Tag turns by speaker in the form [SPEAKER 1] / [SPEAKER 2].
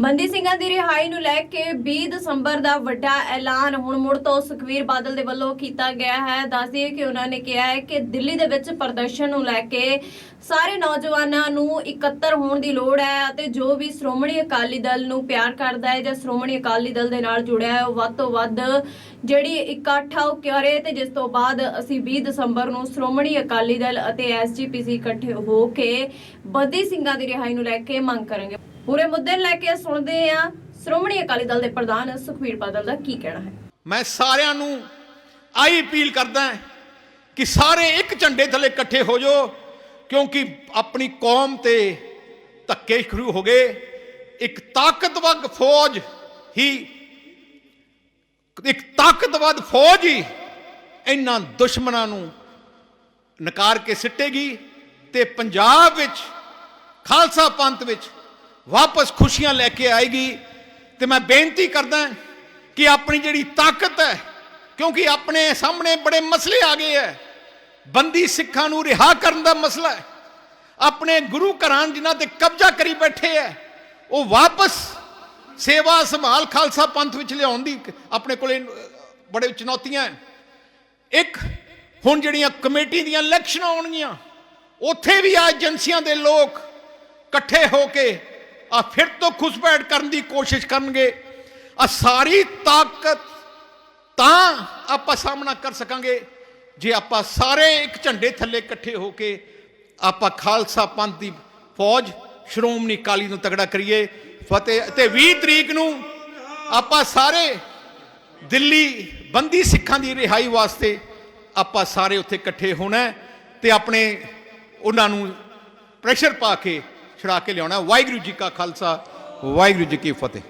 [SPEAKER 1] ਬੰਦੀ ਸਿੰਘਾਂ ਦੀ ਰਿਹਾਈ ਨੂੰ ਲੈ ਕੇ 20 ਦਸੰਬਰ ਦਾ ਵੱਡਾ ਐਲਾਨ ਹੁਣ ਮੁੜ ਤੋਂ ਸੁਖਵੀਰ ਬਾਦਲ ਦੇ ਵੱਲੋਂ ਕੀਤਾ ਗਿਆ ਹੈ। ਦੱਸਦੀਏ ਕਿ ਉਹਨਾਂ ਨੇ ਕਿਹਾ ਹੈ ਕਿ ਦਿੱਲੀ ਦੇ ਵਿੱਚ ਪ੍ਰਦਰਸ਼ਨ ਨੂੰ ਲੈ ਕੇ ਸਾਰੇ ਨੌਜਵਾਨਾਂ ਨੂੰ ਇਕੱਤਰ ਹੋਣ ਦੀ ਲੋੜ ਹੈ ਅਤੇ ਜੋ ਵੀ ਸ਼੍ਰੋਮਣੀ ਅਕਾਲੀ ਦਲ ਨੂੰ ਪਿਆਰ ਕਰਦਾ ਹੈ ਜਾਂ ਸ਼੍ਰੋਮਣੀ ਅਕਾਲੀ ਦਲ ਦੇ ਨਾਲ ਜੁੜਿਆ ਹੈ, ਉਹ ਵੱਧ ਤੋਂ ਵੱਧ ਜਿਹੜੀ ਇਕੱਠ ਆ ਉਹ ਕਰੇ ਤੇ ਜਿਸ ਤੋਂ ਬਾਅਦ ਅਸੀਂ 20 ਦਸੰਬਰ ਨੂੰ ਸ਼੍ਰੋਮਣੀ ਅਕਾਲੀ ਦਲ ਅਤੇ ਐਸਜੀਪੀਸੀ ਇਕੱਠੇ ਹੋ ਕੇ ਬੰਦੀ ਸਿੰਘਾਂ ਦੀ ਰਿਹਾਈ ਨੂੰ ਲੈ ਕੇ ਮੰਗ ਕਰਾਂਗੇ। ਪੂਰੇ ਮੁੱਦੇ ਨੂੰ ਲੈ ਕੇ ਸੁਣਦੇ ਆ ਸ਼੍ਰੋਮਣੀ ਅਕਾਲੀ ਦਲ ਦੇ ਪ੍ਰਧਾਨ ਸੁਖਬੀਰ ਬਾਦਲ ਦਾ ਕੀ ਕਹਿਣਾ ਹੈ।
[SPEAKER 2] ਮੈਂ ਸਾਰਿਆਂ ਨੂੰ ਆਈ ਅਪੀਲ ਕਰਦਾ ਕਿ ਸਾਰੇ ਇੱਕ ਝੰਡੇ ਥੱਲੇ ਇਕੱਠੇ ਹੋ ਜਾਓ, ਕਿਉਂਕਿ ਆਪਣੀ ਕੌਮ ਤੇ ਧੱਕੇ ਸ਼ੁਰੂ ਹੋ ਗਏ। ਇੱਕ ਤਾਕਤਵਰ ਫੌਜ ਹੀ, ਇੱਕ ਤਾਕਤਵਰ ਫੌਜ ਹੀ ਇਹਨਾਂ ਦੁਸ਼ਮਣਾਂ ਨੂੰ ਨਕਾਰ ਕੇ ਸਿੱਟੇਗੀ ਤੇ ਪੰਜਾਬ ਵਿੱਚ, ਖਾਲਸਾ ਪੰਥ ਵਿੱਚ ਵਾਪਸ ਖੁਸ਼ੀਆਂ ਲੈ ਕੇ ਆਏਗੀ ਤੇ ਮੈਂ ਬੇਨਤੀ ਕਰਦਾ ਕਿ ਆਪਣੀ ਜਿਹੜੀ ਤਾਕਤ ਹੈ, ਕਿਉਂਕਿ ਆਪਣੇ ਸਾਹਮਣੇ ਬੜੇ ਮਸਲੇ ਆ ਗਏ ਹੈ। ਬੰਦੀ ਸਿੱਖਾਂ ਨੂੰ ਰਿਹਾ ਕਰਨ ਦਾ ਮਸਲਾ ਹੈ। ਆਪਣੇ ਗੁਰੂ ਘਰਾਂ ਜਿਨ੍ਹਾਂ ਤੇ ਕਬਜ਼ਾ ਕਰੀ ਬੈਠੇ ਹੈ, ਉਹ ਵਾਪਸ ਸੇਵਾ ਸੰਭਾਲ ਖਾਲਸਾ ਪੰਥ ਵਿੱਚ ਲਿਆਉਣ ਦੀ ਆਪਣੇ ਕੋਲੇ ਬੜੇ ਚੁਣੌਤੀਆਂ ਹੈ ਇੱਕ, ਹੁਣ ਜਿਹੜੀਆਂ ਕਮੇਟੀ ਦੀਆਂ ਇਲੈਕਸ਼ਨਾਂ ਆਉਣਗੀਆਂ, ਉੱਥੇ ਵੀ ਆ ਏਜੰਸੀਆਂ ਦੇ ਲੋਕ ਇਕੱਠੇ ਹੋ ਕੇ ਆ ਫਿਰ ਤੋਂ ਖੁਸਪੈਠ ਕਰਨ ਦੀ ਕੋਸ਼ਿਸ਼ ਕਰਨਗੇ। ਆ ਸਾਰੀ ਤਾਕਤ ਤਾਂ ਆਪਾਂ ਸਾਹਮਣਾ ਕਰ ਸਕਾਂਗੇ। ਜੇ ਆਪਾਂ ਸਾਰੇ ਇੱਕ ਝੰਡੇ ਥੱਲੇ ਇਕੱਠੇ ਹੋ ਕੇ ਆਪਾਂ ਖਾਲਸਾ ਪੰਥ ਦੀ ਫੌਜ ਸ਼੍ਰੋਮਣੀ ਅਕਾਲੀ ਨੂੰ ਤਗੜਾ ਕਰੀਏ, ਫਤਿਹ ਤੇ 20 ਤਰੀਕ ਨੂੰ ਆਪਾਂ ਸਾਰੇ ਦਿੱਲੀ ਬੰਦੀ ਸਿੱਖਾਂ ਦੀ ਰਿਹਾਈ ਵਾਸਤੇ ਆਪਾਂ ਸਾਰੇ ਉੱਥੇ ਇਕੱਠੇ ਹੋਣਾ ਹੈ ਤੇ ਆਪਣੇ ਉਹਨਾਂ ਨੂੰ ਪ੍ਰੈਸ਼ਰ ਪਾ ਕੇ ਛੁਡਾ ਕੇ ਲਿਆਉਣਾ ਵਾਹਿਗੁਰੂ ਜੀ ਕਾ ਖਾਲਸਾ ਵਾਹਿਗੁਰੂ ਜੀ ਕੀ ਫਤਿਹ।